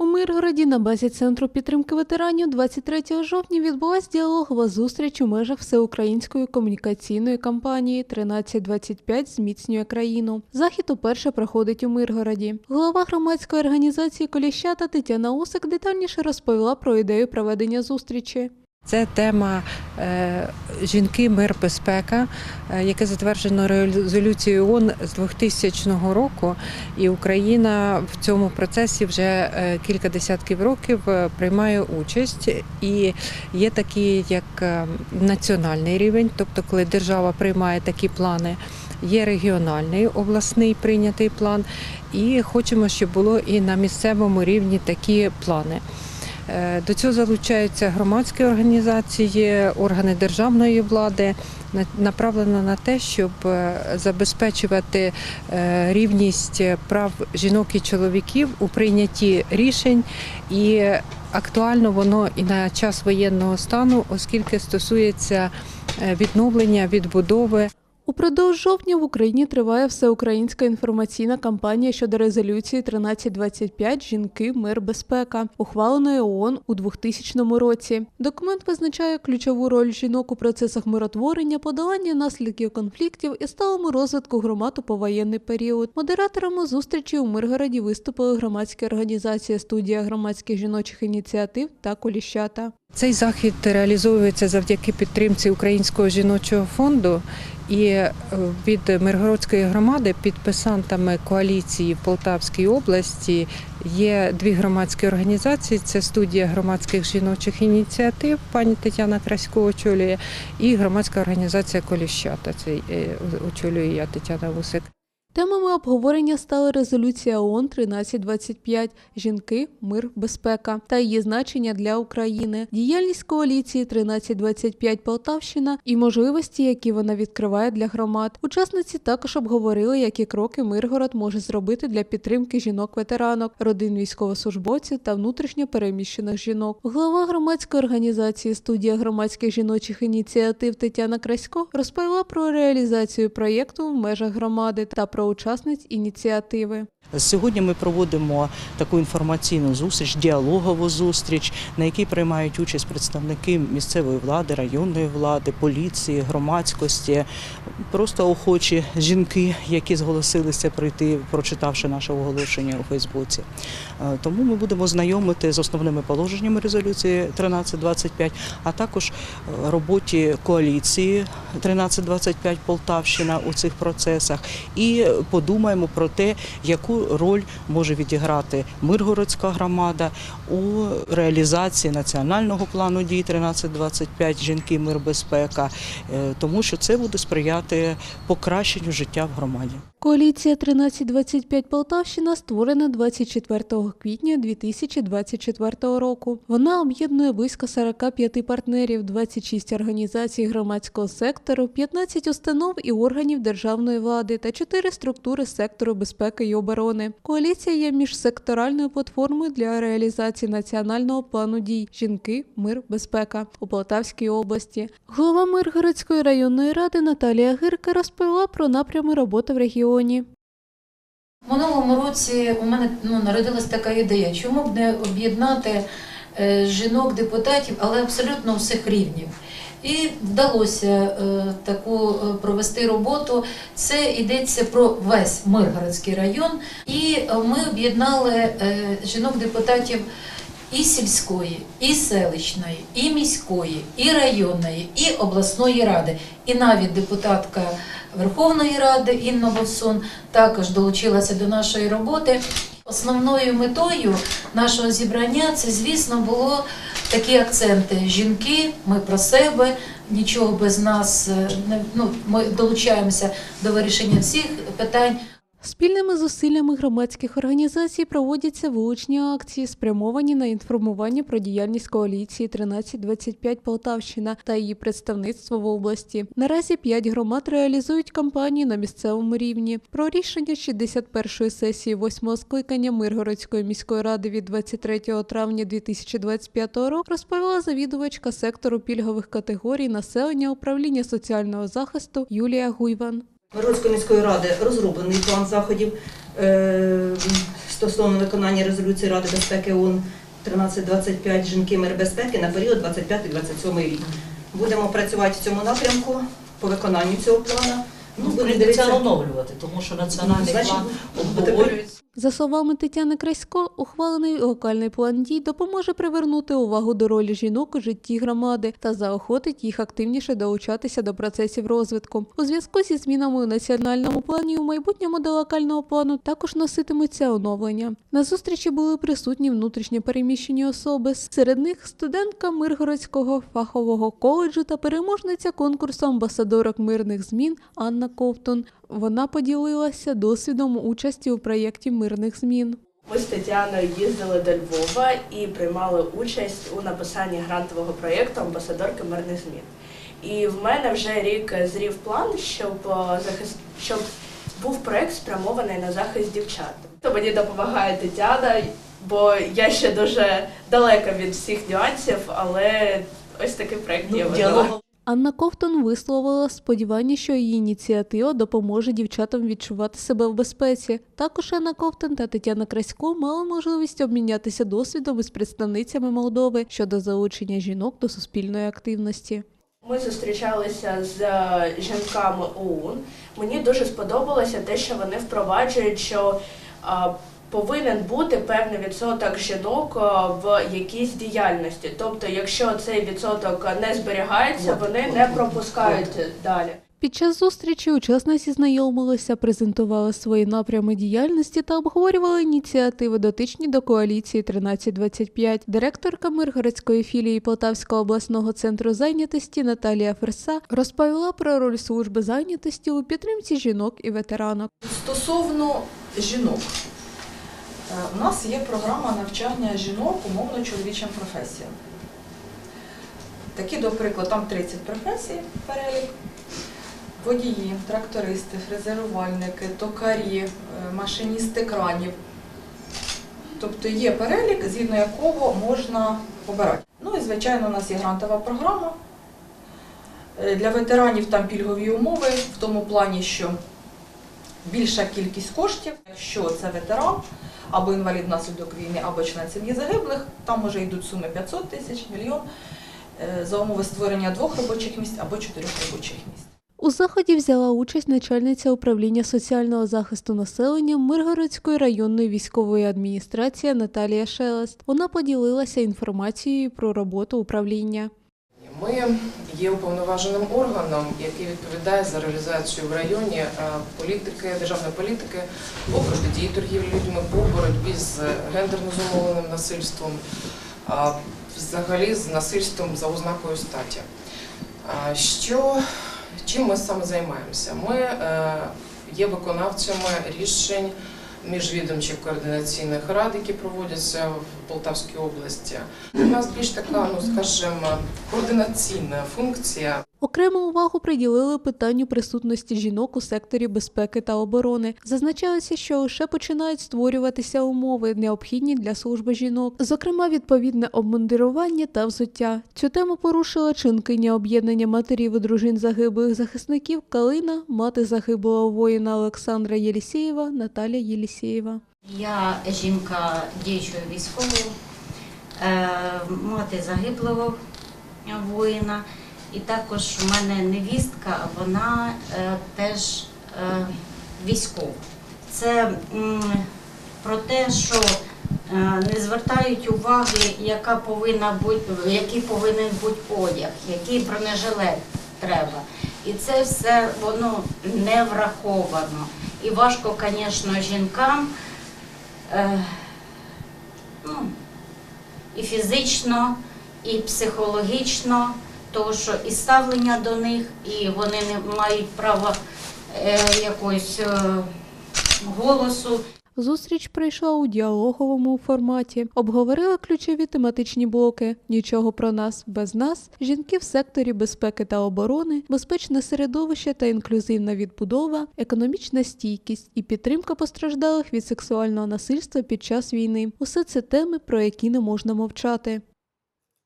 У Миргороді на базі Центру підтримки ветеранів 23 жовтня відбулась діалогова зустріч у межах всеукраїнської комунікаційної кампанії «1325 зміцнює країну. Захід уперше проходить у Миргороді. Голова громадської організації Коліщата Тетяна Усик детальніше розповіла про ідею проведення зустрічі. Це тема е, жінки, мир, безпека, е, яке затверджено резолюцією ООН з 2000 року. І Україна в цьому процесі вже е, кілька десятків років приймає участь. І є такий як національний рівень, тобто коли держава приймає такі плани. Є регіональний обласний прийнятий план, і хочемо, щоб було і на місцевому рівні такі плани. Е, До цього залучаються громадські організації, органи державної влади, на- направлено на те, щоб е, забезпечувати е, рівність прав жінок і чоловіків у прийнятті рішень. І актуально воно і на час воєнного стану, оскільки стосується відновлення, відбудови. Упродовж жовтня в Україні триває всеукраїнська інформаційна кампанія щодо резолюції 1325 Жінки, мир, безпека, ухваленої ООН у 2000 році. Документ визначає ключову роль жінок у процесах миротворення, подолання наслідків конфліктів і сталому розвитку громад у повоєнний період. Модераторами зустрічі у Миргороді виступили громадські організації студія громадських жіночих ініціатив та коліщата. Цей захід реалізовується завдяки підтримці Українського жіночого фонду. І е, від Миргородської громади підписантами коаліції в Полтавській області є дві громадські організації: це студія громадських жіночих ініціатив, пані Тетяна Красько очолює, і громадська організація Коліщата. Це е, очолює я Тетяна Вусик. Темами обговорення стали резолюція ООН 1325 «Жінки, мир, безпека» та її значення для України, діяльність коаліції 1325 Полтавщина і можливості, які вона відкриває для громад. Учасниці також обговорили, які кроки Миргород може зробити для підтримки жінок-ветеранок, родин військовослужбовців та внутрішньо переміщених жінок. Голова громадської організації студія громадських жіночих ініціатив Тетяна Красько розповіла про реалізацію проєкту в межах громади та про учасниць ініціативи. Сьогодні ми проводимо таку інформаційну зустріч, діалогову зустріч, на якій приймають участь представники місцевої влади, районної влади, поліції, громадськості, просто охочі жінки, які зголосилися прийти, прочитавши наше оголошення у Фейсбуці. Е, Тому ми будемо знайомити з основними положеннями резолюції 1325, а також е, роботі коаліції 1325 Полтавщина у цих процесах. І подумаємо про те, яку роль може відіграти Миргородська громада у реалізації національного плану дій 1325 жінки, мир, безпека, е, тому що це буде сприяти покращенню життя в громаді. Коаліція 1325 Полтавщина створена 24 квітня 2024 року. Вона об'єднує близько 45 партнерів, 26 організацій громадського сектору, 15 установ і органів державної влади та 4 структури сектору безпеки і оборони. Коаліція є міжсекторальною платформою для реалізації національного плану дій Жінки, мир, безпека у Полтавській області. Голова Миргородської районної ради Наталія Гирка розповіла про напрями роботи в регіоні. Минулому році у мене ну, народилась така ідея, чому б не об'єднати е, жінок-депутатів, але абсолютно всіх рівнів. І вдалося е, таку е, провести роботу. Це йдеться про весь Миргородський район. І е, ми об'єднали жінок-депутатів і сільської, і селищної, і міської, і районної, і обласної ради. І навіть депутатка Верховної Ради Інна Вовсун також долучилася до нашої роботи. Основною метою нашого зібрання це, звісно, було такі акценти: жінки, ми про себе, нічого без нас. е, Ну, ми долучаємося до вирішення всіх питань. Спільними зусиллями громадських організацій проводяться вуличні акції, спрямовані на інформування про діяльність коаліції 1325 Полтавщина та її представництво в області. Наразі п'ять громад реалізують кампанії на місцевому рівні. Про рішення 61-ї сесії 8-го скликання Миргородської міської ради від 23 травня 2025 року розповіла завідувачка сектору пільгових категорій населення управління соціального захисту Юлія Гуйван. Миргородської міської ради розроблений план заходів е, стосовно виконання резолюції Ради безпеки ООН 1325 жінки мир безпеки на період 25-27 рік. Будемо працювати в цьому напрямку по виконанню цього плану. Ну, будемо прийдеться оновлювати, тому що національний Значить, план обговорюється. За словами Тетяни Красько, ухвалений локальний план дій допоможе привернути увагу до ролі жінок у житті громади та заохотить їх активніше долучатися до процесів розвитку. У зв'язку зі змінами у національному плані у майбутньому до локального плану також носитимуться оновлення. На зустрічі були присутні внутрішньо переміщені особи. Серед них студентка Миргородського фахового коледжу та переможниця конкурсу амбасадорок мирних змін Анна Ковтун. Вона поділилася досвідом участі у проєкті мирних змін. Ми з Тетяною їздили до Львова і приймали участь у написанні грантового проєкту Амбасадорки мирних змін. І в мене вже рік зрів план, щоб е, захист... щоб був проєкт спрямований на захист дівчат. То мені допомагає Тетяна, бо я ще дуже далека від всіх нюансів, але ось такий проєкт є Ну, Анна Ковтон висловила сподівання, що її ініціатива допоможе дівчатам відчувати себе в безпеці. Також Анна Ковтон та Тетяна Красько мали можливість обмінятися досвідом із представницями Молдови щодо залучення жінок до суспільної активності. Ми зустрічалися з е, жінками ОУН. Мені дуже сподобалося те, що вони впроваджують, що е, повинен бути певний відсоток жінок е, в якійсь діяльності. Тобто, якщо цей відсоток не зберігається, вони не пропускають далі. Під час зустрічі учасниці знайомилися, презентували свої напрями діяльності та обговорювали ініціативи, дотичні до коаліції 1325. Директорка Миргородської філії Полтавського обласного центру зайнятості Наталія Ферса розповіла про роль служби зайнятості у підтримці жінок і ветеранок. Стосовно жінок, у нас є програма навчання жінок умовно чоловічим професіям. Такі, до прикладу, там 30 професій перелік. Водії, трактористи, фрезерувальники, токарі, е, машиністи кранів. Тобто є перелік, згідно якого можна обирати. Ну і, звичайно, у нас є грантова програма. Е, Для ветеранів там пільгові умови в тому плані, що більша кількість коштів, якщо це ветеран або інвалід внаслідок війни, або член сім'ї загиблих, там вже йдуть суми 500 тисяч, мільйон е, за умови створення двох робочих місць або чотирьох робочих місць. У заході взяла участь начальниця управління соціального захисту населення Миргородської районної військової адміністрації Наталія Шелест. Вона поділилася інформацією про роботу управління. Ми є уповноваженим органом, який відповідає за реалізацію в районі е, політики, державної політики по протидії торгівлі людьми, по боротьбі з гендерно зумовленим насильством, взагалі з насильством за ознакою статі. Що, чим ми саме займаємося? Ми е, є виконавцями рішень міжвідомчих координаційних рад, які проводяться в Полтавській області. У нас більш така, ну скажімо, координаційна функція. Окрему увагу приділили питанню присутності жінок у секторі безпеки та оборони. Зазначалося, що лише починають створюватися умови, необхідні для служби жінок, зокрема відповідне обмундирування та взуття. Цю тему порушила чинкиня об'єднання матерів і дружин загиблих захисників Калина, мати загиблого воїна Олександра Єлісєєва Наталя Єлісєєва. Я жінка діючого військового, е, мати загиблого воїна. І також у мене невістка, вона е, теж е, військова. Це про те, що не звертають уваги, яка повинна бути, який повинен бути одяг, який бронежилет треба. І це все воно не враховано. І важко, звісно, жінкам ну, і фізично, і психологічно, тому що і ставлення до них, і вони не мають права е, якогось е, голосу. Зустріч пройшла у діалоговому форматі. Обговорили ключові тематичні блоки: нічого про нас без нас, жінки в секторі безпеки та оборони, безпечне середовище та інклюзивна відбудова, економічна стійкість і підтримка постраждалих від сексуального насильства під час війни. Усе це теми, про які не можна мовчати.